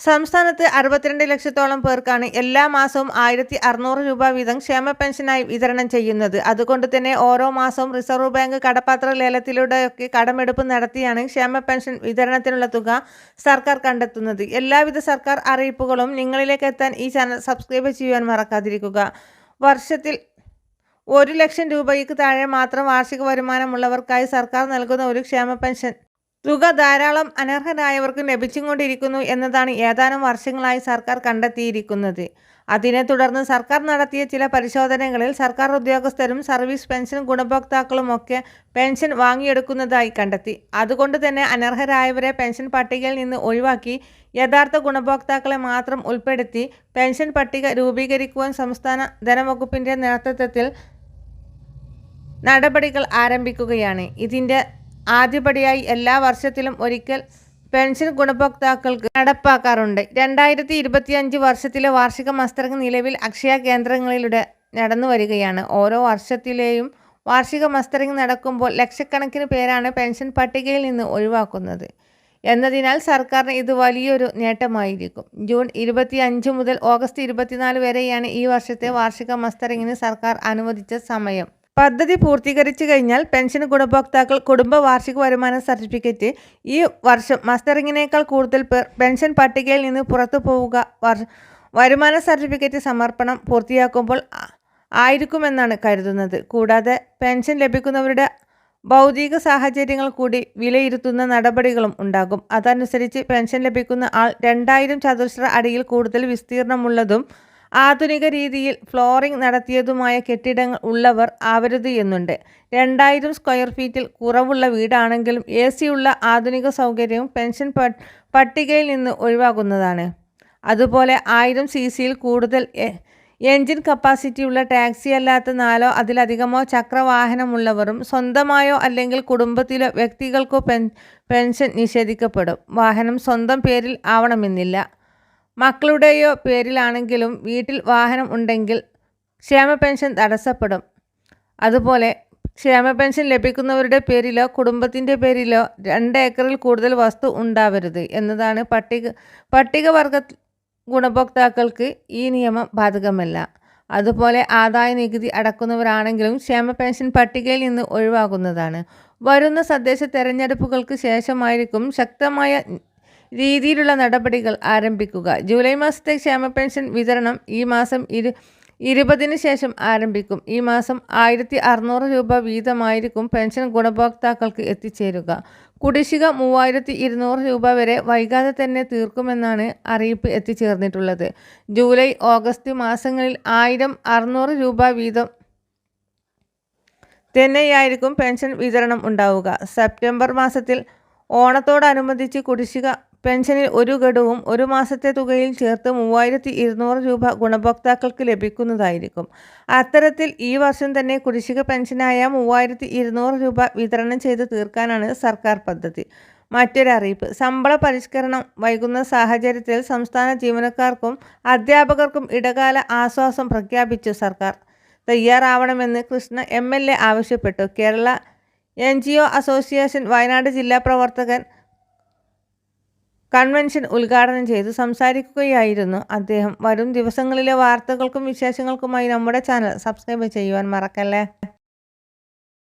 സംസ്ഥാനത്ത് അറുപത്തിരണ്ട് ലക്ഷത്തോളം പേർക്കാണ് എല്ലാ മാസവും ആയിരത്തി അറുന്നൂറ് രൂപ വീതം ക്ഷേമ പെൻഷനായി വിതരണം ചെയ്യുന്നത്. അതുകൊണ്ട് തന്നെ ഓരോ മാസവും റിസർവ് ബാങ്ക് കടപ്പാത്ര ലേലത്തിലൂടെയൊക്കെ കടമെടുപ്പ് നടത്തിയാണ് ക്ഷേമ പെൻഷൻ വിതരണത്തിനുള്ള തുക സർക്കാർ കണ്ടെത്തുന്നത്. എല്ലാവിധ സർക്കാർ അറിയിപ്പുകളും നിങ്ങളിലേക്ക് എത്താൻ ഈ ചാനൽ സബ്സ്ക്രൈബ് ചെയ്യുവാൻ മറക്കാതിരിക്കുക. വർഷത്തിൽ ഒരു ലക്ഷം രൂപയ്ക്ക് താഴെ മാത്രം വാർഷിക വരുമാനമുള്ളവർക്കായി സർക്കാർ നൽകുന്ന ഒരു ക്ഷേമ പെൻഷൻ തുക ധാരാളം അനർഹരായവർക്ക് ലഭിച്ചുകൊണ്ടിരിക്കുന്നു എന്നതാണ് ഏതാനും വർഷങ്ങളായി സർക്കാർ കണ്ടെത്തിയിരിക്കുന്നത്. അതിനെ തുടർന്ന് സർക്കാർ നടത്തിയ ചില പരിശോധനകളിൽ സർക്കാർ ഉദ്യോഗസ്ഥരും സർവീസ് പെൻഷൻ ഗുണഭോക്താക്കളുമൊക്കെ പെൻഷൻ വാങ്ങിയെടുക്കുന്നതായി കണ്ടെത്തി. അതുകൊണ്ട് തന്നെ അനർഹരായവരെ പെൻഷൻ പട്ടികയിൽ നിന്ന് ഒഴിവാക്കി യഥാർത്ഥ ഗുണഭോക്താക്കളെ മാത്രം ഉൾപ്പെടുത്തി പെൻഷൻ പട്ടിക രൂപീകരിക്കുവാൻ സംസ്ഥാന ധനവകുപ്പിന്റെ നേതൃത്വത്തിൽ നടപടികൾ ആരംഭിക്കുകയാണ്. ഇതിന്റെ ആദ്യപടിയായി എല്ലാ വർഷത്തിലും ഒരിക്കൽ പെൻഷൻ ഗുണഭോക്താക്കൾക്ക് നടപ്പാക്കാറുണ്ട്. രണ്ടായിരത്തി ഇരുപത്തിയഞ്ച് വർഷത്തിലെ വാർഷിക മസ്തരങ്ങ് നിലവിൽ അക്ഷയ കേന്ദ്രങ്ങളിലൂടെ നടന്നു വരികയാണ്. ഓരോ വർഷത്തിലെയും വാർഷിക മസ്റ്ററിംഗ് നടക്കുമ്പോൾ ലക്ഷക്കണക്കിന് പേരാണ് പെൻഷൻ പട്ടികയിൽ നിന്ന് ഒഴിവാക്കുന്നത്. എന്നതിനാൽ സർക്കാരിന് ഇത് വലിയൊരു നേട്ടമായിരിക്കും. ജൂൺ ഇരുപത്തി അഞ്ച് മുതൽ ഓഗസ്റ്റ് ഇരുപത്തിനാല് വരെയാണ് ഈ വർഷത്തെ വാർഷിക മസ്തരങ്ങിന് സർക്കാർ അനുവദിച്ച സമയം. പദ്ധതി പൂർത്തീകരിച്ചു കഴിഞ്ഞാൽ പെൻഷൻ ഗുണഭോക്താക്കൾ കുടുംബ വാർഷിക വരുമാന സർട്ടിഫിക്കറ്റ് ഈ വർഷം മസ്റ്ററിങ്ങിനേക്കാൾ കൂടുതൽ പേർ പെൻഷൻ പട്ടികയിൽ നിന്ന് പുറത്തു പോവുക വരുമാന സർട്ടിഫിക്കറ്റ് സമർപ്പണം പൂർത്തിയാക്കുമ്പോൾ ആയിരിക്കുമെന്നാണ് കരുതുന്നത്. കൂടാതെ പെൻഷൻ ലഭിക്കുന്നവരുടെ ഭൗതിക സാഹചര്യങ്ങൾ കൂടി വിലയിരുത്തുന്ന നടപടികളും ഉണ്ടാകും. അതനുസരിച്ച് പെൻഷൻ ലഭിക്കുന്ന ആൾ രണ്ടായിരം ചതുരശ്ര അടിയിൽ കൂടുതൽ വിസ്തീർണമുള്ളതും ആധുനിക രീതിയിൽ ഫ്ലോറിംഗ് നടത്തിയതുമായ കെട്ടിടങ്ങൾ ഉള്ളവർ ആവരുത് എന്നുണ്ട്. രണ്ടായിരം സ്ക്വയർ ഫീറ്റിൽ കുറവുള്ള വീടാണെങ്കിലും എ സിയുള്ള ആധുനിക സൗകര്യവും പെൻഷൻ പട്ടികയിൽ നിന്ന് ഒഴിവാക്കുന്നതാണ്. അതുപോലെ ആയിരം സി സിയിൽ കൂടുതൽ എൻജിൻ കപ്പാസിറ്റിയുള്ള ടാക്സി അല്ലാത്ത നാലോ അതിലധികമോ ചക്രവാഹനമുള്ളവരും സ്വന്തമായോ അല്ലെങ്കിൽ കുടുംബത്തിലോ വ്യക്തികൾക്കോ പെൻ പെൻഷൻ നിഷേധിക്കപ്പെടും. വാഹനം സ്വന്തം പേരിൽ ആവണമെന്നില്ല. മക്കളുടെയോ പേരിലാണെങ്കിലും വീട്ടിൽ വാഹനം ഉണ്ടെങ്കിൽ ക്ഷേമ പെൻഷൻ തടസ്സപ്പെടും. അതുപോലെ ക്ഷേമ പെൻഷൻ ലഭിക്കുന്നവരുടെ പേരിലോ കുടുംബത്തിന്റെ പേരിലോ രണ്ട് ഏക്കറിൽ കൂടുതൽ വസ്തു ഉണ്ടാവരുത് എന്നതാണ് പട്ടിക പട്ടികവർഗ ഗുണഭോക്താക്കൾക്ക് ഈ നിയമം ബാധകമല്ല. അതുപോലെ ആദായ നികുതി അടക്കുന്നവരാണെങ്കിലും ക്ഷേമ പെൻഷൻ പട്ടികയിൽ നിന്ന് ഒഴിവാകുന്നതാണ്. വരുന്ന സദ്ദേശ തെരഞ്ഞെടുപ്പുകൾക്ക് ശേഷമായിരിക്കും ശക്തമായ രീതിയിലുള്ള നടപടികൾ ആരംഭിക്കുക. ജൂലൈ മാസത്തെ ക്ഷേമ പെൻഷൻ വിതരണം ഈ മാസം ഇരു ഇരുപതിന് ശേഷം ആരംഭിക്കും. ഈ മാസം ആയിരത്തി അറുന്നൂറ് രൂപ വീതമായിരിക്കും പെൻഷൻ ഗുണഭോക്താക്കൾക്ക് എത്തിച്ചേരുക. കുടിശ്ശിക മൂവായിരത്തി ഇരുന്നൂറ് രൂപ വരെ വൈകാതെ തന്നെ തീർക്കുമെന്നാണ് അറിയിപ്പ് എത്തിച്ചേർന്നിട്ടുള്ളത്. ജൂലൈ ഓഗസ്റ്റ് മാസങ്ങളിൽ ആയിരം അറുന്നൂറ് രൂപ വീതം തന്നെയായിരിക്കും പെൻഷൻ വിതരണം ഉണ്ടാവുക. സെപ്റ്റംബർ മാസത്തിൽ ഓണത്തോടനുബന്ധിച്ച് കുടിശ്ശിക പെൻഷനിൽ ഒരു ഘടവും ഒരു മാസത്തെ തുകയിൽ ചേർത്ത് മൂവായിരത്തി ഇരുന്നൂറ് രൂപ ഗുണഭോക്താക്കൾക്ക് ലഭിക്കുന്നതായിരിക്കും. അത്തരത്തിൽ ഈ വർഷം തന്നെ കുടിശ്ശിക പെൻഷനായ മൂവായിരത്തി ഇരുന്നൂറ് രൂപ വിതരണം ചെയ്ത് തീർക്കാനാണ് സർക്കാർ പദ്ധതി. മറ്റൊരറിയിപ്പ് ശമ്പള പരിഷ്കരണം വൈകുന്ന സാഹചര്യത്തിൽ സംസ്ഥാന ജീവനക്കാർക്കും അധ്യാപകർക്കും ഇടകാല ആശ്വാസം പ്രഖ്യാപിച്ചു സർക്കാർ. തയ്യാറാവണമെന്ന് കൃഷ്ണ എം ആവശ്യപ്പെട്ടു. കേരള എൻ അസോസിയേഷൻ വയനാട് ജില്ലാ പ്രവർത്തകൻ കൺവെൻഷൻ ഉദ്ഘാടനം ചെയ്ത് സംസാരിക്കുകയായിരുന്നു അദ്ദേഹം. വരും ദിവസങ്ങളിലെ വാർത്തകൾക്കും വിശേഷങ്ങൾക്കുമായി നമ്മുടെ ചാനൽ സബ്സ്ക്രൈബ് ചെയ്യുവാൻ മറക്കല്ലേ?